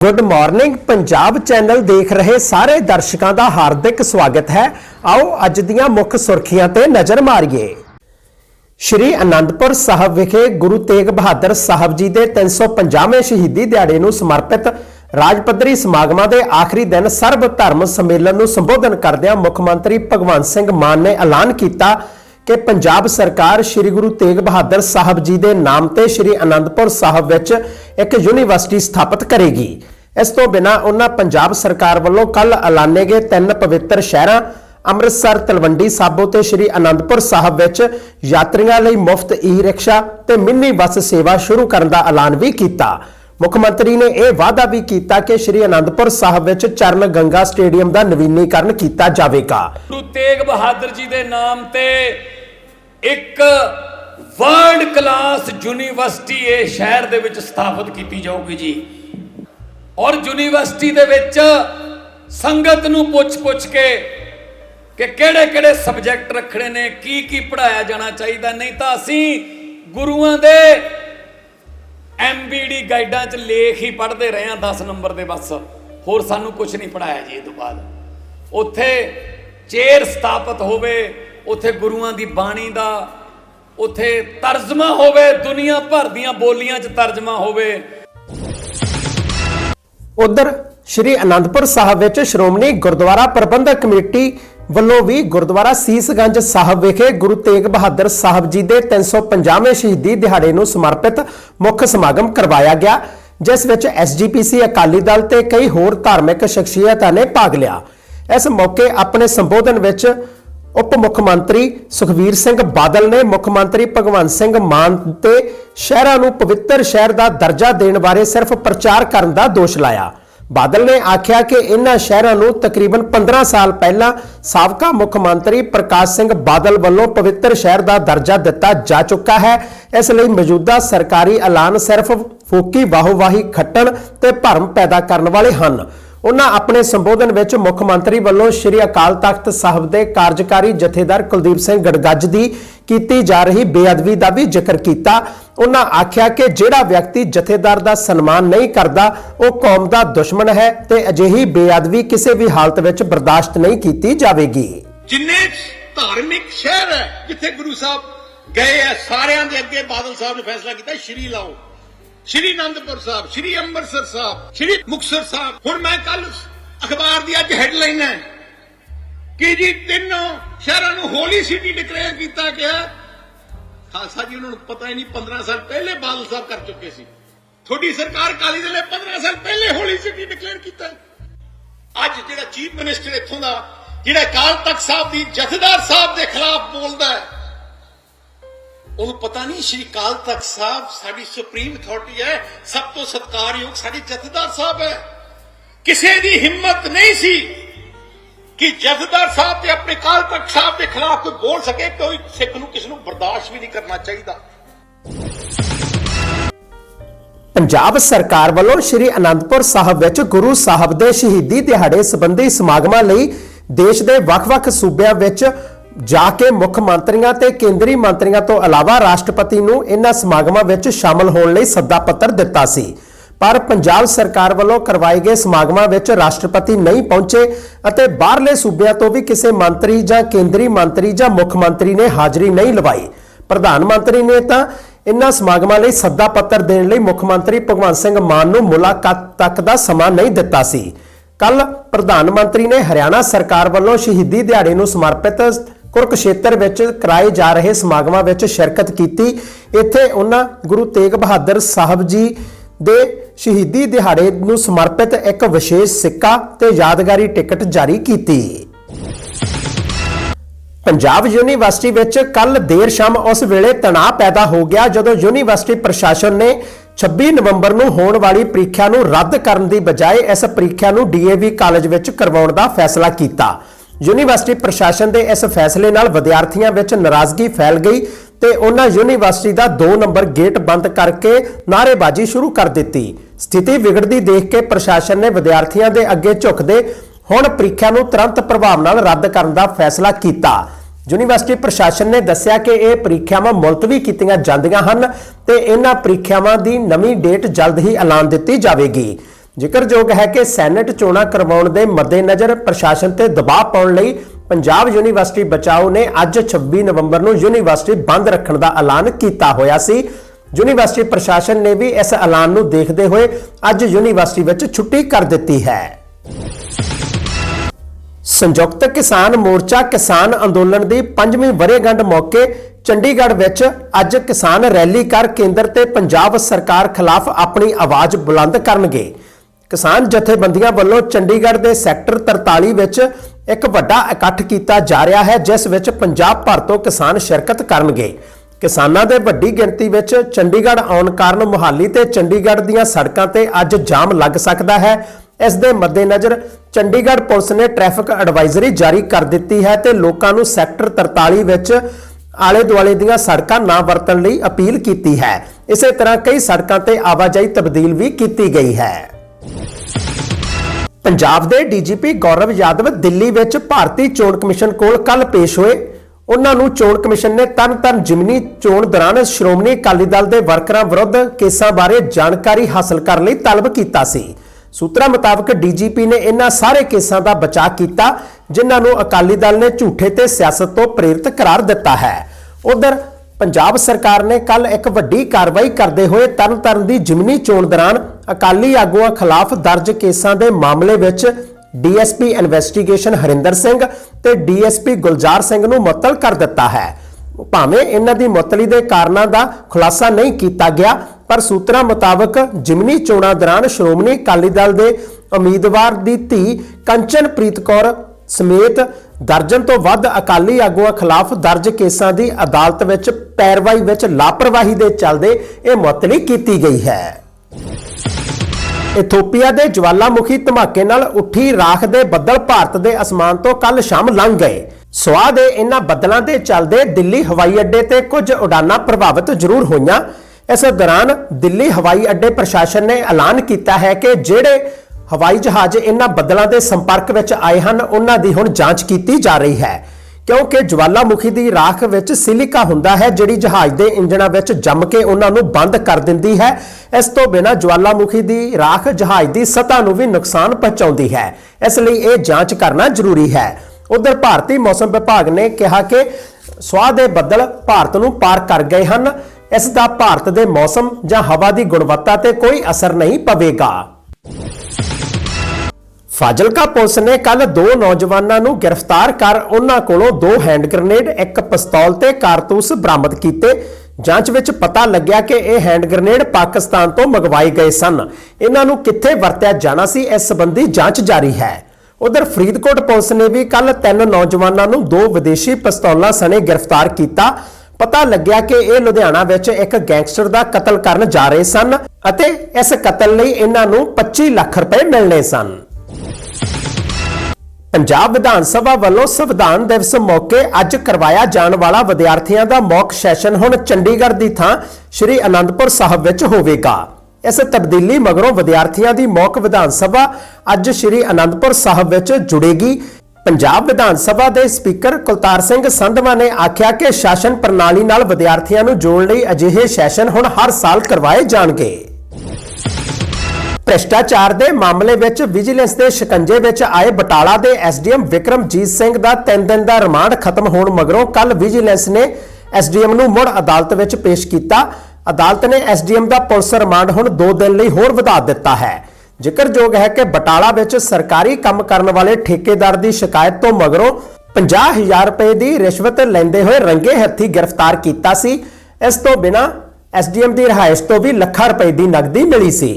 Good morning Punjab channel ਦੇਖ ਰਹੇ ਸਾਰੇ ਦਰਸ਼ਕਾਂ ਦਾ ਹਾਰਦਿਕ ਸਵਾਗਤ ਹੈ। ਆਓ ਅੱਜ ਦੀਆਂ ਮੁੱਖ ਸੁਰਖੀਆਂ ਤੇ ਨਜ਼ਰ ਮਾਰੀਏ। ਸ਼੍ਰੀ ਅਨੰਦਪੁਰ ਸਾਹਿਬ ਵਿਖੇ ਗੁਰੂ ਤੇਗ ਬਹਾਦਰ ਸਾਹਿਬ ਜੀ ਦੇ 350ਵੇਂ ਸ਼ਹੀਦੀ ਦਿਹਾੜੇ ਨੂੰ ਸਮਰਪਿਤ ਰਾਜ ਪੱਧਰੀ ਸਮਾਗਮਾਂ ਦੇ ਆਖਰੀ ਦਿਨ ਸਰਬ ਧਰਮ ਸੰਮੇਲਨ ਨੂੰ ਸੰਬੋਧਨ ਕਰਦਿਆਂ ਮੁੱਖ ਮੰਤਰੀ ਭਗਵੰਤ ਸਿੰਘ ਮਾਨ ਨੇ ਐਲਾਨ ਕੀਤਾ ਕਿ ਪੰਜਾਬ ਸਰਕਾਰ ਸ੍ਰੀ ਗੁਰੂ ਤੇਗ ਬਹਾਦਰ ਸਾਹਿਬ ਜੀ ਦੇ ਨਾਮ ਤੇ ਸ੍ਰੀ ਅਨੰਦਪੁਰ ਸਾਹਿਬ ਵਿੱਚ ਇੱਕ ਯੂਨੀਵਰਸਿਟੀ ਸਥਾਪਿਤ ਕਰੇਗੀ। ਇਸ ਤੋਂ ਬਿਨਾ ਉਹਨਾਂ ਪੰਜਾਬ ਸਰਕਾਰ ਵੱਲੋਂ ਕੱਲ ਐਲਾਨੇ ਗਏ ਤਿੰਨ ਪਵਿੱਤਰ ਸ਼ਹਿਰਾਂ, ਅੰਮ੍ਰਿਤਸਰ, ਤਲਵੰਡੀ ਸਾਬੋ ਤੇ ਸ੍ਰੀ ਅਨੰਦਪੁਰ ਸਾਹਿਬ ਵਿੱਚ ਯਾਤਰੀਆਂ ਲਈ ਮੁਫਤ ਈ ਰਿਕਸ਼ਾ ਤੇ ਮਿੰਨੀ ਬੱਸ ਸੇਵਾ ਸ਼ੁਰੂ ਕਰਨ ਦਾ ਐਲਾਨ ਵੀ ਕੀਤਾ। ਮੁੱਖ ਮੰਤਰੀ ਨੇ ਇਹ ਵਾਅਦਾ ਵੀ ਕੀਤਾ ਕਿ ਸ੍ਰੀ ਅਨੰਦਪੁਰ ਸਾਹਿਬ ਵਿੱਚ ਚਰਨ ਗੰਗਾ ਸਟੇਡੀਅਮ ਦਾ ਨਵੀਨੀਕਰਨ ਕੀਤਾ ਜਾਵੇਗਾ। ਗੁਰੂ ਤੇਗ ਬਹਾਦਰ ਜੀ ਦੇ ਨਾਮ ਤੇ ਇੱਕ ਵਰਲਡ ਕਲਾਸ ਯੂਨੀਵਰਸਿਟੀ ਇਹ ਸ਼ਹਿਰ ਦੇ ਵਿੱਚ ਸਥਾਪਿਤ ਕੀਤੀ ਜਾਊਗੀ ਜੀ। ਔਰ ਯੂਨੀਵਰਸਿਟੀ ਦੇ ਵਿੱਚ ਸੰਗਤ ਨੂੰ ਪੁੱਛ-ਪੁੱਛ ਕੇ ਕਿ ਕਿਹੜੇ-ਕਿਹੜੇ ਸਬਜੈਕਟ ਰੱਖਣੇ ਨੇ, ਕੀ ਕੀ ਪੜਾਇਆ ਜਾਣਾ ਚਾਹੀਦਾ, ਨਹੀਂ ਤਾਂ ਅਸੀਂ ਗੁਰੂਆਂ ਦੇ ਐਮਬੀਡੀ ਗਾਈਡਾਂ 'ਚ ਲੇਖ ਹੀ ਪੜ੍ਹਦੇ ਰਹੇ ਹਾਂ 10 ਨੰਬਰ ਦੇ ਬਸ। ਹੋਰ ਸਾਨੂੰ ਕੁਝ ਨਹੀਂ ਪੜਾਇਆ ਜੀ ਇਹ ਤੋਂ ਬਾਅਦ। ਉੱਥੇ ਚੇਅਰ ਸਥਾਪਿਤ ਹੋਵੇ, ਉੱਥੇ ਗੁਰੂਆਂ ਦੀ ਬਾਣੀ ਦਾ, ਉੱਥੇ ਤਰਜਮਾ ਹੋਵੇ, ਦੁਨੀਆ ਭਰ ਦੀਆਂ ਬੋਲੀਆਂ 'ਚ ਤਰਜਮਾ ਹੋਵੇ ਉਧਰ ਸ਼੍ਰੀ ਅਨੰਦਪੁਰ ਸਾਹਿਬ ਵਿੱਚ ਸ਼੍ਰੋਮਣੀ ਗੁਰਦੁਆਰਾ ਪ੍ਰਬੰਧਕ ਕਮੇਟੀ ਵੱਲੋਂ ਵੀ ਗੁਰਦੁਆਰਾ ਸੀਸਗੰਜ ਸਾਹਿਬ ਵਿਖੇ ਗੁਰੂ ਤੇਗ ਬਹਾਦਰ ਸਾਹਿਬ ਜੀ ਦੇ 350ਵੇਂ ਸ਼ਹੀਦੀ ਦਿਹਾੜੇ ਨੂੰ ਸਮਰਪਿਤ ਮੁੱਖ ਸਮਾਗਮ ਕਰਵਾਇਆ ਗਿਆ, ਜਿਸ ਵਿੱਚ ਐਸਜੀਪੀਸੀ ਅਕਾਲੀ ਦਲ ਤੇ ਕਈ ਹੋਰ ਧਾਰਮਿਕ ਸ਼ਖਸੀਅਤਾਂ ਨੇ ਭਾਗ ਲਿਆ। ਇਸ ਮੌਕੇ ਆਪਣੇ ਸੰਬੋਧਨ ਵਿੱਚ ਉਪ ਮੁੱਖ ਮੰਤਰੀ ਸੁਖਵੀਰ ਸਿੰਘ ਬਾਦਲ ਨੇ ਮੁੱਖ ਮੰਤਰੀ ਭਗਵੰਤ ਸਿੰਘ ਮਾਨ ਤੇ ਸ਼ਹਿਰਾਂ ਨੂੰ ਪਵਿੱਤਰ ਸ਼ਹਿਰ ਦਾ ਦਰਜਾ ਦੇਣ ਬਾਰੇ ਸਿਰਫ ਪ੍ਰਚਾਰ ਕਰਨ ਦਾ ਦੋਸ਼ ਲਾਇਆ। ਬਾਦਲ ਨੇ ਆਖਿਆ ਕਿ ਇਨ੍ਹਾਂ ਸ਼ਹਿਰਾਂ ਨੂੰ ਤਕਰੀਬਨ 15 ਸਾਲ ਪਹਿਲਾਂ ਸਾਬਕਾ ਮੁੱਖ ਮੰਤਰੀ ਪ੍ਰਕਾਸ਼ ਸਿੰਘ ਬਾਦਲ ਵੱਲੋਂ ਪਵਿੱਤਰ ਸ਼ਹਿਰ ਦਾ ਦਰਜਾ ਦਿੱਤਾ ਜਾ ਚੁੱਕਾ ਹੈ। ਇਸ ਲਈ ਮੌਜੂਦਾ ਸਰਕਾਰੀ ਐਲਾਨ ਸਿਰਫ ਫੋਕੀ ਵਾਹੋਵਾਹੀ ਖੱਟਣ ਤੇ ਭਰਮ ਪੈਦਾ ਕਰਨ ਵਾਲੇ ਹਨ। ਉਹਨਾਂ ਆਪਣੇ ਸੰਬੋਧਨ ਵਿੱਚ ਮੁੱਖ ਮੰਤਰੀ ਵੱਲੋਂ ਸ੍ਰੀ ਅਕਾਲ ਤਖਤ ਸਾਹਿਬ ਦੇ ਕਾਰਜਕਾਰੀ ਜਥੇਦਾਰ ਕੁਲਦੀਪ ਸਿੰਘ ਗੜਗੱਜ ਦੀ ਕੀਤੀ ਜਾ ਰਹੀ ਬੇਅਦਬੀ ਦਾ ਵੀ ਜ਼ਿਕਰ ਕੀਤਾ। ਉਹਨਾਂ ਆਖਿਆ ਕਿ ਜਿਹੜਾ ਵਿਅਕਤੀ ਜਥੇਦਾਰ ਦਾ ਸਨਮਾਨ ਨਹੀਂ ਕਰਦਾ, ਉਹ ਕੌਮ ਦਾ ਦੁਸ਼ਮਣ ਹੈ ਤੇ ਅਜਿਹੀ ਬੇਅਦਬੀ ਕਿਸੇ ਵੀ ਹਾਲਤ ਵਿੱਚ ਬਰਦਾਸ਼ਤ ਨਹੀਂ ਕੀਤੀ ਜਾਵੇਗੀ। ਜਿੰਨੇ ਧਾਰਮਿਕ ਸ਼ਹਿਰ ਹੈ ਜਿੱਥੇ ਗੁਰੂ ਸਾਹਿਬ ਗਏ ਆ ਸਾਰਿਆਂ ਦੇ ਅੱਗੇ ਬਾਦਲ ਸਾਹਿਬ ਨੇ ਫੈਸਲਾ ਕੀਤਾ, ਸ਼੍ਰੀ ਲਾਓ ਸ਼੍ਰੀ ਅਨੰਦਪੁਰ ਸਾਹਿਬ, ਸ਼੍ਰੀ ਅੰਮ੍ਰਿਤਸਰ ਸਾਹਿਬ, ਸ਼੍ਰੀ ਮੁਕਤਸਰ ਸਾਹਿਬ। ਹੁਣ ਮੈਂ ਕੱਲ ਅਖਬਾਰ ਦੀ ਅੱਜ ਹੈਡਲਾਈਨ ਹੈ ਕਿ ਜੀ ਤਿੰਨੋਂ ਸ਼ਹਿਰਾਂ ਨੂੰ ਹੋਲੀ ਸਿਟੀ ਡਿਕਲੇਅਰ ਕੀਤਾ ਗਿਆ। ਖਾਲਸਾ ਜੀ, ਉਹਨਾਂ ਨੂੰ ਪਤਾ ਹੀ ਨਹੀਂ 15 ਸਾਲ ਪਹਿਲੇ ਬਾਦਲ ਸਾਹਿਬ ਕਰ ਚੁੱਕੇ ਸੀ। ਤੁਹਾਡੀ ਸਰਕਾਰ ਕਾਲੀ ਦਲ ਨੇ 15 ਸਾਲ ਪਹਿਲੇ ਹੋਲੀ ਸਿਟੀ ਡਿਕਲੇਅਰ ਕੀਤਾ। ਅੱਜ ਜਿਹੜਾ ਚੀਫ ਮਿਨਿਸਟਰ ਇੱਥੋਂ ਦਾ, ਜਿਹੜਾ ਕਾਲ ਤਖਤ ਸਾਹਿਬ ਦੀ ਜਥੇਦਾਰ ਸਾਹਿਬ ਦੇ ਖਿਲਾਫ ਬੋਲਦਾ ਹੈ ਉਹਨੂੰ ਪਤਾ ਨਹੀਂ ਸ਼੍ਰੀ ਕਾਲ ਤਖਤ ਸਾਹਿਬ ਸਾਡੀ ਸੁਪਰੀਮ ਅਥਾਰਟੀ ਹੈ, ਸਭ ਤੋਂ ਸਤਿਕਾਰਯੋਗ ਸਾਡੀ ਜਥੇਦਾਰ ਸਾਹਿਬ ਹੈ। ਕਿਸੇ ਦੀ ਹਿੰਮਤ ਨਹੀਂ ਸੀ ਕਿ ਜਥੇਦਾਰ ਸਾਹਿਬ ਤੇ ਆਪਣੇ ਕਾਲ ਤਖਤ ਸਾਹਿਬ ਦੇ ਖਿਲਾਫ ਕੋਈ ਬੋਲ ਸਕੇ, ਕੋਈ ਸਿੱਖ ਨੂੰ ਕਿਸ ਨੂੰ ਬਰਦਾਸ਼ਤ ਵੀ ਨਹੀਂ ਕਰਨਾ ਚਾਹੀਦਾ। ਪੰਜਾਬ ਸਰਕਾਰ ਵੱਲੋਂ ਸ੍ਰੀ ਅਨੰਦਪੁਰ ਸਾਹਿਬ ਵਿੱਚ ਗੁਰੂ ਸਾਹਿਬ ਦੇ ਸ਼ਹੀਦੀ ਦਿਹਾੜੇ ਸੰਬੰਧੀ ਸਮਾਗਮਾਂ ਲਈ ਦੇਸ਼ ਦੇ ਵੱਖ-ਵੱਖ ਸੂਬਿਆਂ ਵਿੱਚ ਜਾ ਕੇ ਮੁੱਖ ਮੰਤਰੀਆਂ ਤੇ ਕੇਂਦਰੀ ਮੰਤਰੀਆਂ ਤੋਂ ਇਲਾਵਾ ਰਾਸ਼ਟਰਪਤੀ ਨੂੰ ਇਹਨਾਂ ਸਮਾਗਮਾਂ ਵਿੱਚ ਸ਼ਾਮਲ ਹੋਣ ਲਈ ਸੱਦਾ ਪੱਤਰ ਦਿੱਤਾ ਸੀ। ਪਰ ਪੰਜਾਬ ਸਰਕਾਰ ਵੱਲੋਂ ਕਰਵਾਏ ਗਏ ਸਮਾਗਮਾਂ ਵਿੱਚ ਰਾਸ਼ਟਰਪਤੀ ਨਹੀਂ ਪਹੁੰਚੇ ਅਤੇ ਬਾਹਰਲੇ ਸੂਬਿਆਂ ਤੋਂ ਵੀ ਕਿਸੇ ਮੰਤਰੀ ਜਾਂ ਕੇਂਦਰੀ ਮੰਤਰੀ ਜਾਂ ਮੁੱਖ ਮੰਤਰੀ ਨੇ ਹਾਜ਼ਰੀ ਨਹੀਂ ਲਵਾਈ। ਪ੍ਰਧਾਨ ਮੰਤਰੀ ਨੇ ਤਾਂ ਇਨ੍ਹਾਂ ਸਮਾਗਮਾਂ ਲਈ ਸੱਦਾ ਪੱਤਰ ਦੇਣ ਲਈ ਮੁੱਖ ਮੰਤਰੀ ਭਗਵੰਤ ਸਿੰਘ ਮਾਨ ਨੂੰ ਮੁਲਾਕਾਤ ਤੱਕ ਦਾ ਸਮਾਂ ਨਹੀਂ ਦਿੱਤਾ ਸੀ। ਕੱਲ ਪ੍ਰਧਾਨ ਮੰਤਰੀ ਨੇ ਹਰਿਆਣਾ ਸਰਕਾਰ ਵੱਲੋਂ ਸ਼ਹੀਦੀ ਦਿਹਾੜੇ ਨੂੰ ਸਮਰਪਿਤ ਕੁਰਕਸ਼ੇਤਰ ਵਿੱਚ ਕਰਾਏ ਜਾ ਰਹੇ ਸਮਾਗਮਾਂ ਵਿੱਚ ਸ਼ਿਰਕਤ ਕੀਤੀ। ਇੱਥੇ ਉਹਨਾਂ ਗੁਰੂ ਤੇਗ ਬਹਾਦਰ ਸਾਹਿਬ ਜੀ ਦੇ ਸ਼ਹੀਦੀ ਦਿਹਾੜੇ ਨੂੰ ਸਮਰਪਿਤ ਇੱਕ ਵਿਸ਼ੇਸ਼ ਸਿੱਕਾ ਤੇ ਯਾਦਗਾਰੀ ਟਿਕਟ ਜਾਰੀ ਕੀਤੀ। ਪੰਜਾਬ ਯੂਨੀਵਰਸਿਟੀ ਵਿੱਚ ਕੱਲ ਦੇਰ ਸ਼ਾਮ ਉਸ ਵੇਲੇ ਤਣਾਅ ਪੈਦਾ ਹੋ ਗਿਆ ਜਦੋਂ ਯੂਨੀਵਰਸਿਟੀ ਪ੍ਰਸ਼ਾਸਨ ਨੇ 26 ਨਵੰਬਰ ਨੂੰ ਹੋਣ ਵਾਲੀ ਪ੍ਰੀਖਿਆ ਨੂੰ ਰੱਦ ਕਰਨ ਦੀ ਬਜਾਏ ਇਸ ਪ੍ਰੀਖਿਆ ਨੂੰ ਡੀਏਵੀ ਕਾਲਜ ਵਿੱਚ ਕਰਵਾਉਣ ਦਾ ਫੈਸਲਾ ਕੀਤਾ। ਯੂਨੀਵਰਸਿਟੀ ਪ੍ਰਸ਼ਾਸਨ ਦੇ ਇਸ ਫੈਸਲੇ ਨਾਲ ਵਿਦਿਆਰਥੀਆਂ ਵਿੱਚ ਨਾਰਾਜ਼ਗੀ ਫੈਲ ਗਈ ਤੇ ਉਹਨਾਂ ਯੂਨੀਵਰਸਿਟੀ ਦਾ 2 ਨੰਬਰ ਗੇਟ ਬੰਦ ਕਰਕੇ ਨਾਅਰੇਬਾਜ਼ੀ ਸ਼ੁਰੂ ਕਰ ਦਿੱਤੀ। ਸਥਿਤੀ ਵਿਗੜਦੀ ਦੇਖ ਕੇ ਪ੍ਰਸ਼ਾਸਨ ਨੇ ਵਿਦਿਆਰਥੀਆਂ ਦੇ ਅੱਗੇ ਝੁਕਦੇ ਹੁਣ ਪ੍ਰੀਖਿਆ ਨੂੰ ਤੁਰੰਤ ਪ੍ਰਭਾਵ ਨਾਲ ਰੱਦ ਕਰਨ ਦਾ ਫੈਸਲਾ ਕੀਤਾ। ਯੂਨੀਵਰਸਿਟੀ ਪ੍ਰਸ਼ਾਸਨ ਨੇ ਦੱਸਿਆ ਕਿ ਇਹ ਪ੍ਰੀਖਿਆਵਾਂ ਮੁਲਤਵੀ ਕੀਤੀਆਂ ਜਾਂਦੀਆਂ ਹਨ ਤੇ ਇਹਨਾਂ ਪ੍ਰੀਖਿਆਵਾਂ ਦੀ ਨਵੀਂ ਡੇਟ ਜਲਦ ਹੀ ਐਲਾਨ ਦਿੱਤੀ ਜਾਵੇਗੀ। ਜ਼ਿਕਰਯੋਗ ਹੈ ਕਿ ਸੈਨੇਟ ਚੋਣਾਂ ਕਰਵਾਉਣ ਦੇ ਮੱਦੇਨਜ਼ਰ ਪ੍ਰਸ਼ਾਸਨ ਤੇ ਦਬਾਅ ਪਾਉਣ ਲਈ ਪੰਜਾਬ ਯੂਨੀਵਰਸਿਟੀ ਬਚਾਓ ਨੇ ਅੱਜ 26 ਨਵੰਬਰ ਨੂੰ ਯੂਨੀਵਰਸਿਟੀ ਬੰਦ ਰੱਖਣ ਦਾ ਐਲਾਨ ਕੀਤਾ ਹੋਇਆ ਸੀ। ਯੂਨੀਵਰਸਿਟੀ ਪ੍ਰਸ਼ਾਸਨ ਨੇ ਵੀ ਇਸ ਐਲਾਨ ਨੂੰ ਦੇਖਦੇ ਹੋਏ ਅੱਜ ਯੂਨੀਵਰਸਿਟੀ ਵਿੱਚ ਛੁੱਟੀ ਕਰ ਦਿੱਤੀ ਹੈ। ਸੰਯੁਕਤ ਕਿਸਾਨ ਮੋਰਚਾ ਕਿਸਾਨ ਅੰਦੋਲਨ ਦੀ 5ਵੀਂ ਵਰ੍ਹੇਗੰਢ ਮੌਕੇ ਚੰਡੀਗੜ੍ਹ ਵਿੱਚ ਅੱਜ ਕਿਸਾਨ ਰੈਲੀ ਕਰ ਕੇਂਦਰ ਤੇ ਪੰਜਾਬ ਸਰਕਾਰ ਖਿਲਾਫ ਆਪਣੀ ਆਵਾਜ਼ ਬੁਲੰਦ ਕਰਨਗੇ। ਕਿਸਾਨ ਜਥੇਬੰਦੀਆਂ ਵੱਲੋਂ ਚੰਡੀਗੜ੍ਹ ਦੇ ਸੈਕਟਰ 43 ਵਿੱਚ ਇੱਕ ਵੱਡਾ ਇਕੱਠ ਕੀਤਾ ਜਾ ਰਿਹਾ ਹੈ, ਜਿਸ ਵਿੱਚ ਪੰਜਾਬ ਭਰ ਤੋਂ ਕਿਸਾਨ ਸ਼ਿਰਕਤ ਕਰਨਗੇ। ਕਿਸਾਨਾਂ ਦੇ ਵੱਡੀ ਗਿਣਤੀ ਵਿੱਚ ਚੰਡੀਗੜ੍ਹ ਆਉਣ ਕਾਰਨ ਮੁਹਾਲੀ ਤੇ ਚੰਡੀਗੜ੍ਹ ਦੀਆਂ ਸੜਕਾਂ ਤੇ ਅੱਜ ਜਾਮ ਲੱਗ ਸਕਦਾ ਹੈ। ਇਸ ਦੇ ਮੱਦੇਨਜ਼ਰ ਚੰਡੀਗੜ੍ਹ ਪੁਲਿਸ ਨੇ ਟ੍ਰੈਫਿਕ ਐਡਵਾਈਜ਼ਰੀ ਜਾਰੀ ਕਰ ਦਿੱਤੀ ਹੈ ਤੇ ਲੋਕਾਂ ਨੂੰ ਸੈਕਟਰ 43 ਵਿੱਚ ਆਲੇ ਦੁਆਲੇ ਦੀਆਂ ਸੜਕਾਂ ਨਾ ਵਰਤਣ ਲਈ ਅਪੀਲ ਕੀਤੀ ਹੈ। ਇਸੇ ਤਰ੍ਹਾਂ ਕਈ ਸੜਕਾਂ ਤੇ ਆਵਾਜਾਈ ਤਬਦੀਲ ਵੀ ਕੀਤੀ ਗਈ ਹੈ। ਪੰਜਾਬ ਦੇ ਡੀਜੀਪੀ ਗੌਰਵ ਯਾਦਵ ਦਿੱਲੀ ਵਿੱਚ ਭਾਰਤੀ ਚੋਣ ਕਮਿਸ਼ਨ ਕੋਲ ਕੱਲ ਪੇਸ਼ ਹੋਏ। ਉਹਨਾਂ ਨੂੰ ਚੋਣ ਕਮਿਸ਼ਨ ਨੇ ਤਰਨਤਾਰਨ ਜਿਮਨੀ ਚੋਣ ਦੌਰਾਨ ਸ਼੍ਰੋਮਣੀ ਅਕਾਲੀ ਦਲ ਦੇ ਵਰਕਰਾਂ ਵਿਰੁੱਧ ਕੇਸਾਂ ਬਾਰੇ ਜਾਣਕਾਰੀ ਹਾਸਲ ਕਰਨ ਲਈ ਤਲਬ ਕੀਤਾ ਸੀ। ਸੂਤਰਾਂ ਮੁਤਾਬਕ ਡੀਜੀਪੀ ਨੇ ਇਹਨਾਂ ਸਾਰੇ ਕੇਸਾਂ ਦਾ ਬਚਾਅ ਕੀਤਾ, ਜਿਨ੍ਹਾਂ ਨੂੰ ਅਕਾਲੀ ਦਲ ਨੇ ਝੂਠੇ ਤੇ ਸਿਆਸਤ ਤੋਂ ਪ੍ਰੇਰਿਤ ਕਰਾਰ ਦਿੱਤਾ ਹੈ। ਉਧਰ ਪੰਜਾਬ ਸਰਕਾਰ ਨੇ ਕੱਲ ਇੱਕ ਵੱਡੀ ਕਾਰਵਾਈ ਕਰਦੇ ਹੋਏ ਤਰਨਤਾਰਨ ਦੀ ਜਿਮਨੀ ਚੋਣ ਦੌਰਾਨ ਅਕਾਲੀ ਆਗੂਆਂ ਖਿਲਾਫ ਦਰਜ ਕੇਸਾਂ ਦੇ ਮਾਮਲੇ ਵਿੱਚ ਡੀਐਸਪੀ ਇਨਵੈਸਟੀਗੇਸ਼ਨ ਹਰਿੰਦਰ ਸਿੰਘ ਤੇ ਡੀਐਸਪੀ ਗੁਲਜ਼ਾਰ ਸਿੰਘ ਨੂੰ ਮੁਅੱਤਲ ਕਰ ਦਿੱਤਾ ਹੈ। ਭਾਵੇਂ ਇਹਨਾਂ ਦੀ ਮੁਅੱਤਲੀ ਦੇ ਕਾਰਨਾਂ ਦਾ ਖੁਲਾਸਾ ਨਹੀਂ ਕੀਤਾ ਗਿਆ, ਪਰ ਸੂਤਰਾਂ ਮੁਤਾਬਕ ਜਿਮਨੀ ਚੋਣਾਂ ਦੌਰਾਨ ਸ਼੍ਰੋਮਣੀ ਅਕਾਲੀ ਦਲ ਦੇ ਉਮੀਦਵਾਰ ਦੀ ਧੀ ਕੰਚਨਪ੍ਰੀਤ ਕੌਰ ਸਮੇਤ ਦਰਜਨ ਤੋਂ ਵੱਧ ਅਕਾਲੀ ਆਗੂਆਂ ਖਿਲਾਫ ਦਰਜ ਕੇਸਾਂ ਦੀ ਅਦਾਲਤ ਵਿੱਚ ਪੈਰਵਾਈ ਵਿੱਚ ਲਾਪਰਵਾਹੀ ਦੇ ਚੱਲਦੇ ਇਹ ਮੁਅੱਤਲੀ ਕੀਤੀ ਗਈ ਹੈ। ਇਥੋਪੀਆ ਦੇ ਜਵਾਲਾਮੁਖੀ ਧਮਾਕੇ ਨਾਲ ਉੱਠੀ ਰਾਖ ਦੇ ਬੱਦਲ ਭਾਰਤ ਦੇ ਅਸਮਾਨ ਤੋਂ ਕੱਲ ਸ਼ਾਮ ਲੰਘ ਗਏ। ਸਵਾਹ ਦੇ ਇਹਨਾਂ ਬੱਦਲਾਂ ਦੇ ਚੱਲਦੇ ਦਿੱਲੀ ਹਵਾਈ ਅੱਡੇ ਤੇ ਕੁਝ ਉਡਾਨਾਂ ਪ੍ਰਭਾਵਿਤ ਜ਼ਰੂਰ ਹੋਈਆਂ। ਇਸ ਦੌਰਾਨ ਦਿੱਲੀ ਹਵਾਈ ਅੱਡੇ ਪ੍ਰਸ਼ਾਸਨ ਨੇ ਐਲਾਨ ਕੀਤਾ ਹੈ ਕਿ ਜਿਹੜੇ ਹਵਾਈ ਜਹਾਜ਼ ਇਹਨਾਂ ਬੱਦਲਾਂ ਦੇ ਸੰਪਰਕ ਵਿੱਚ ਆਏ ਹਨ ਉਹਨਾਂ ਦੀ ਹੁਣ ਜਾਂਚ ਕੀਤੀ ਜਾ ਰਹੀ ਹੈ। ਕਿਉਂਕਿ ਜਵਾਲਾਮੁਖੀ ਦੀ ਰਾਖ ਵਿੱਚ ਸਿਲਿਕਾ ਹੁੰਦਾ ਹੈ, ਜਿਹੜੀ ਜਹਾਜ਼ ਦੇ ਇੰਜਣਾਂ ਵਿੱਚ ਜੰਮ ਕੇ ਉਹਨਾਂ ਨੂੰ ਬੰਦ ਕਰ ਦਿੰਦੀ ਹੈ। ਇਸ ਤੋਂ ਬਿਨਾਂ ਜਵਾਲਾਮੁਖੀ ਦੀ ਰਾਖ ਜਹਾਜ਼ ਦੀ ਸਤਹ ਨੂੰ ਵੀ ਨੁਕਸਾਨ ਪਹੁੰਚਾਉਂਦੀ ਹੈ। ਇਸ ਲਈ ਇਹ ਜਾਂਚ ਕਰਨਾ ਜ਼ਰੂਰੀ ਹੈ। ਉਧਰ ਭਾਰਤੀ ਮੌਸਮ ਵਿਭਾਗ ਨੇ ਕਿਹਾ ਕਿ ਸਵਾਹ ਦੇ ਬੱਦਲ ਭਾਰਤ ਨੂੰ ਪਾਰ ਕਰ ਗਏ ਹਨ। ਇਸ ਦਾ ਭਾਰਤ ਦੇ ਮੌਸਮ ਜਾਂ ਹਵਾ ਦੀ ਗੁਣਵੱਤਾ ਤੇ ਕੋਈ ਅਸਰ ਨਹੀਂ ਪਵੇਗਾ। ਫਾਜ਼ਿਲਕਾ ਪੁਲਿਸ ਨੇ ਕੱਲ ਦੋ ਨੌਜਵਾਨਾਂ ਨੂੰ ਗ੍ਰਿਫਤਾਰ ਕਰ ਉਹਨਾਂ ਕੋਲੋਂ ਦੋ ਹੈਂਡ ਗ੍ਰਨੇਡ, ਇੱਕ ਪਿਸਤੌਲ ਤੇ ਕਾਰਤੂਸ ਬਰਾਮਦ ਕੀਤੇ। ਜਾਂਚ ਵਿੱਚ ਪਤਾ ਲੱਗਿਆ ਕਿ ਇਹ ਹੈਂਡ ਗ੍ਰਨੇਡ ਪਾਕਿਸਤਾਨ ਤੋਂ ਮੰਗਵਾਏ ਗਏ ਸਨ। ਇਹਨਾਂ ਨੂੰ ਕਿੱਥੇ ਵਰਤਿਆ ਜਾਣਾ ਸੀ, ਇਸ ਸੰਬੰਧੀ ਜਾਂਚ ਜਾਰੀ ਹੈ। ਉਧਰ ਫਰੀਦਕੋਟ ਪੁਲਿਸ ਨੇ ਵੀ ਕੱਲ ਤਿੰਨ ਨੌਜਵਾਨਾਂ ਨੂੰ ਦੋ ਵਿਦੇਸ਼ੀ ਪਿਸਤੌਲਾਂ ਸਣੇ ਗ੍ਰਿਫਤਾਰ ਕੀਤਾ। ਪਤਾ ਲੱਗਿਆ ਕਿ ਇਹ ਲੁਧਿਆਣਾ ਵਿੱਚ ਇੱਕ ਗੈਂਗਸਟਰ ਦਾ ਕਤਲ ਕਰਨ ਜਾ ਰਹੇ ਸਨ ਅਤੇ ਇਸ ਕਤਲ ਲਈ ਇਹਨਾਂ ਨੂੰ 25 ਲੱਖ ਰੁਪਏ ਮਿਲਣੇ ਸਨ। ਪੰਜਾਬ ਵਿਧਾਨ ਸਭਾ ਵੱਲੋਂ ਸੰਵਿਧਾਨ ਦਿਵਸ ਮੌਕੇ ਅੱਜ ਕਰਵਾਇਆ ਜਾਣ ਵਾਲਾ ਵਿਦਿਆਰਥੀਆਂ ਦਾ ਮੌਕ ਸੈਸ਼ਨ ਹੁਣ ਚੰਡੀਗੜ੍ਹ ਦੀ ਥਾਂ ਸ੍ਰੀ ਅਨੰਦਪੁਰ ਸਾਹਿਬ ਵਿੱਚ ਹੋਵੇਗਾ। ਇਸ ਤਬਦੀਲੀ ਮਗਰੋਂ ਵਿਦਿਆਰਥੀਆਂ ਦੀ ਮੌਕ ਵਿਧਾਨ ਸਭਾ ਅੱਜ ਸ੍ਰੀ ਅਨੰਦਪੁਰ ਸਾਹਿਬ ਵਿੱਚ ਜੁੜੇਗੀ। ਪੰਜਾਬ ਵਿਧਾਨ ਸਭਾ ਦੇ ਸਪੀਕਰ ਕੁਲਤਾਰ ਸਿੰਘ ਸੰਧਵਾ ਨੇ ਆਖਿਆ ਕਿ ਸ਼ਾਸਨ ਪ੍ਰਣਾਲੀ ਨਾਲ ਵਿਦਿਆਰਥੀਆਂ ਨੂੰ ਜੋੜਨ ਲਈ ਅਜਿਹੇ ਸੈਸ਼ਨ ਹੁਣ ਹਰ ਸਾਲ ਕਰਵਾਏ ਜਾਣਗੇ। ਭ੍ਰਿਸ਼ਟਾਚਾਰ ਦੇ ਮਾਮਲੇ ਵਿੱਚ ਵਿਜੀਲੈਂਸ ਦੇ ਸ਼ਿਕੰਜੇ ਵਿੱਚ ਆਏ ਬਟਾਲਾ ਦੇ ਐਸਡੀਐਮ ਵਿਕਰਮਜੀਤ ਸਿੰਘ ਦਾ 3 ਦਿਨ ਦਾ ਰਿਮਾਂਡ ਖਤਮ ਹੋਣ ਮਗਰੋਂ ਕੱਲ ਵਿਜੀਲੈਂਸ ਨੇ ਐਸਡੀਐਮ ਨੂੰ ਮੁੜ ਅਦਾਲਤ ਵਿੱਚ ਪੇਸ਼ ਕੀਤਾ। ਅਦਾਲਤ ਨੇ ਐਸਡੀਐਮ ਦਾ ਪੁਲਿਸ ਰਿਮਾਂਡ ਹੁਣ 2 ਦਿਨ ਲਈ ਹੋਰ ਵਧਾ ਦਿੱਤਾ ਹੈ। ਜ਼ਿਕਰਯੋਗ ਹੈ ਕਿ ਬਟਾਲਾ ਵਿੱਚ ਸਰਕਾਰੀ ਕੰਮ ਕਰਨ ਵਾਲੇ ਠੇਕੇਦਾਰ ਦੀ ਸ਼ਿਕਾਇਤ ਤੋਂ ਮਗਰੋਂ 50000 ਰੁਪਏ ਦੀ ਰਿਸ਼ਵਤ ਲੈਂਦੇ ਹੋਏ ਰੰਗੇ ਹੱਥੀ ਗ੍ਰਿਫਤਾਰ ਕੀਤਾ ਸੀ। ਇਸ ਤੋਂ ਬਿਨਾਂ ਐਸਡੀਐਮ ਦੀ ਰਿਹਾਇਸ਼ ਤੋਂ ਵੀ ਲੱਖਾਂ ਰੁਪਏ ਦੀ ਨਕਦੀ ਮਿਲੀ ਸੀ।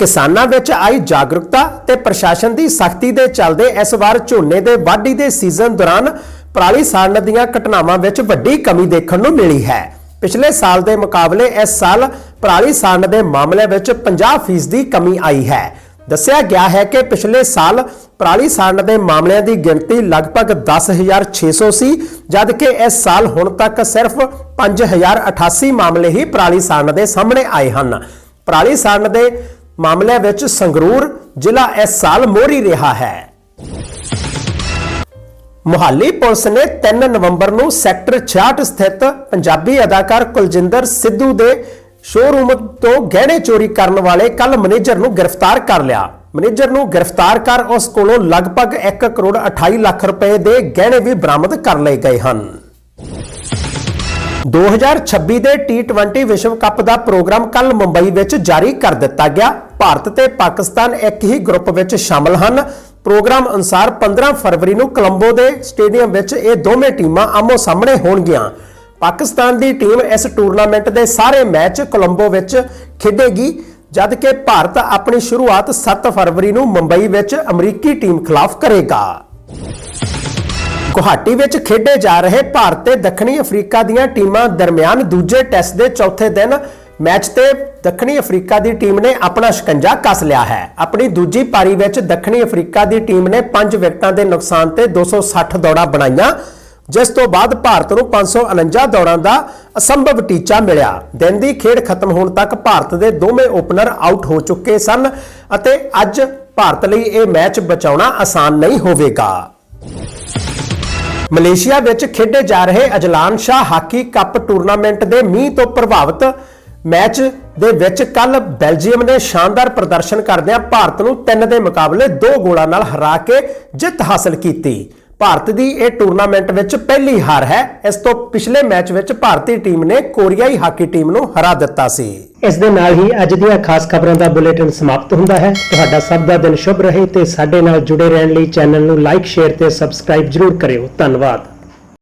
ਕਿਸਾਨਾਂ ਵਿੱਚ ਆਈ ਜਾਗਰੂਕਤਾ ਤੇ ਪ੍ਰਸ਼ਾਸਨ ਦੀ ਸਖਤੀ ਦੇ ਚੱਲਦੇ ਇਸ ਵਾਰ ਝੋਨੇ ਦੇ ਵਾਢੀ ਦੇ ਸੀਜ਼ਨ ਦੌਰਾਨ ਪਰਾਲੀ ਸਾੜਨ ਦੀਆਂ ਘਟਨਾਵਾਂ ਵਿੱਚ ਵੱਡੀ ਕਮੀ ਦੇਖਣ ਨੂੰ ਮਿਲੀ ਹੈ। ਪਿਛਲੇ ਸਾਲ ਦੇ ਮੁਕਾਬਲੇ ਇਸ ਸਾਲ ਪਰਾਲੀ ਸਾੜਨ ਦੇ ਮਾਮਲੇ ਵਿੱਚ 50% ਦੀ ਕਮੀ ਆਈ ਹੈ। ਦੱਸਿਆ ਗਿਆ ਹੈ ਕਿ ਪਿਛਲੇ ਸਾਲ ਪਰਾਲੀ ਸਾੜਨ ਦੇ ਮਾਮਲਿਆਂ ਦੀ ਗਿਣਤੀ ਲਗਭਗ 10600 ਸੀ ਜਦਕਿ ਇਸ ਸਾਲ ਹੁਣ ਤੱਕ ਸਿਰਫ 5088 ਮਾਮਲੇ ਹੀ ਪਰਾਲੀ ਸਾੜਨ ਦੇ ਸਾਹਮਣੇ ਆਏ ਹਨ। ਪਰਾਲੀ ਸਾੜਨ ਦੇ ਮਾਮਲਿਆਂ ਵਿੱਚ ਸੰਗਰੂਰ ਜ਼ਿਲ੍ਹਾ ਇਸ ਸਾਲ ਮੋਹਰੀ ਰਿਹਾ ਹੈ। ਮੁਹਾਲੀ ਪੁਲਿਸ ਨੇ 3 ਨਵੰਬਰ ਨੂੰ ਸੈਕਟਰ 66 ਸਥਿਤ ਪੰਜਾਬੀ ਅਦਾਕਾਰ ਕੁਲਜਿੰਦਰ ਸਿੱਧੂ ਦੇ ਸ਼ੋਰੂਮ ਤੋਂ ਗਹਿਣੇ ਚੋਰੀ ਕਰਨ ਵਾਲੇ ਕੱਲ ਮੈਨੇਜਰ ਨੂੰ ਗ੍ਰਿਫਤਾਰ ਕਰ ਲਿਆ। ਮੈਨੇਜਰ ਨੂੰ ਗ੍ਰਿਫਤਾਰ ਕਰ ਉਸ ਕੋਲੋਂ ਲਗਭਗ 1 ਕਰੋੜ 28 ਲੱਖ ਰੁਪਏ ਦੇ ਗਹਿਣੇ ਵੀ ਬਰਾਮਦ ਕਰ ਲਏ ਗਏ ਹਨ। 2026 ਦੇ T20 ਵਿਸ਼ਵ ਕੱਪ ਦਾ ਪ੍ਰੋਗਰਾਮ ਕੱਲ ਮੁੰਬਈ ਵਿੱਚ ਜਾਰੀ ਕਰ ਦਿੱਤਾ ਗਿਆ। ਭਾਰਤ ਤੇ ਪਾਕਿਸਤਾਨ ਇੱਕ ਹੀ ਗਰੁੱਪ ਵਿੱਚ ਸ਼ਾਮਲ ਹਨ। ਪ੍ਰੋਗਰਾਮ ਅਨੁਸਾਰ 15 ਫਰਵਰੀ ਨੂੰ ਕੋਲੰਬੋ ਦੇ ਸਟੇਡੀਅਮ ਵਿੱਚ ਇਹ ਦੋਵੇਂ ਟੀਮਾਂ ਆਮੋ ਸਾਹਮਣੇ ਹੋਣਗੀਆਂ। ਪਾਕਿਸਤਾਨ ਦੀ ਟੀਮ ਇਸ ਟੂਰਨਾਮੈਂਟ ਦੇ ਸਾਰੇ ਮੈਚ ਕੋਲੰਬੋ ਵਿੱਚ ਖੇਡੇਗੀ, ਜਦਕਿ ਭਾਰਤ ਆਪਣੀ ਸ਼ੁਰੂਆਤ 7 ਫਰਵਰੀ ਨੂੰ ਮੁੰਬਈ ਵਿੱਚ ਅਮਰੀਕੀ ਟੀਮ ਖਿਲਾਫ ਕਰੇਗਾ। ਗੁਹਾਟੀ ਵਿੱਚ ਖੇਡੇ ਜਾ ਰਹੇ ਭਾਰਤ ਤੇ ਦੱਖਣੀ ਅਫਰੀਕਾ ਦੀਆਂ ਟੀਮਾਂ ਦਰਮਿਆਨ ਦੂਜੇ ਟੈਸਟ ਦੇ ਚੌਥੇ ਦਿਨ ਮੈਚ ਤੇ ਦੱਖਣੀ ਅਫਰੀਕਾ ਦੀ ਟੀਮ ਨੇ ਆਪਣਾ ਸ਼ਿਕੰਜਾ ਕੱਸ ਲਿਆ ਹੈ। ਆਪਣੀ ਦੂਜੀ ਪਾਰੀ ਵਿੱਚ ਦੱਖਣੀ ਅਫਰੀਕਾ ਦੀ ਟੀਮ ਨੇ 5 ਵਿਕਟਾਂ ਦੇ ਨੁਕਸਾਨ ਤੇ 260 ਦੌੜਾਂ ਬਣਾਈਆਂ, ਜਿਸ ਤੋਂ ਬਾਅਦ ਭਾਰਤ ਨੂੰ 549 ਦੌੜਾਂ ਦਾ ਅਸੰਭਵ ਟੀਚਾ ਮਿਲਿਆ। ਦਿਨ ਦੀ ਖੇਡ ਖਤਮ ਹੋਣ ਤੱਕ ਭਾਰਤ ਦੇ ਦੋਵੇਂ ਓਪਨਰ ਆਊਟ ਹੋ ਚੁੱਕੇ ਸਨ ਅਤੇ ਅੱਜ ਭਾਰਤ ਲਈ ਇਹ ਮੈਚ ਬਚਾਉਣਾ ਆਸਾਨ ਨਹੀਂ ਹੋਵੇਗਾ। ਮਲੇਸ਼ੀਆ ਵਿੱਚ ਖੇਡੇ ਜਾ ਰਹੇ Azlan Shah hockey cup tournament ਦੇ ਮੀਂਹ ਤੋਂ ਪ੍ਰਭਾਵਿਤ ਮੈਚ ਦੇ ਵਿੱਚ ਕੱਲ ਬੈਲਜੀਅਮ ਨੇ ਸ਼ਾਨਦਾਰ ਪ੍ਰਦਰਸ਼ਨ ਕਰਦਿਆਂ ਭਾਰਤ ਨੂੰ 3 ਦੇ ਮੁਕਾਬਲੇ 2 ਗੋਲਾਂ ਨਾਲ ਹਰਾ ਕੇ ਜਿੱਤ ਹਾਸਲ ਕੀਤੀ। ਭਾਰਤ ਦੀ ਇਹ ਟੂਰਨਾਮੈਂਟ ਵਿੱਚ ਪਹਿਲੀ ਹਾਰ ਹੈ। ਇਸ ਤੋਂ ਪਿਛਲੇ ਮੈਚ ਵਿੱਚ ਭਾਰਤੀ ਟੀਮ ਨੇ ਕੋਰੀਆਈ ਹਾਕੀ ਟੀਮ ਨੂੰ ਹਰਾ ਦਿੱਤਾ ਸੀ। ਇਸ ਦੇ ਨਾਲ ਹੀ ਅੱਜ ਦੀਆਂ ਖਾਸ ਖਬਰਾਂ ਦਾ ਬੁਲੇਟਿਨ ਸਮਾਪਤ ਹੁੰਦਾ ਹੈ। ਤੁਹਾਡਾ ਸਭ ਦਾ ਦਿਨ ਸ਼ੁਭ ਰਹੇ ਤੇ ਸਾਡੇ ਨਾਲ ਜੁੜੇ ਰਹਿਣ ਲਈ ਚੈਨਲ ਨੂੰ ਲਾਈਕ, ਸ਼ੇਅਰ ਤੇ ਸਬਸਕ੍ਰਾਈਬ ਜਰੂਰ ਕਰਿਓ। ਧੰਨਵਾਦ।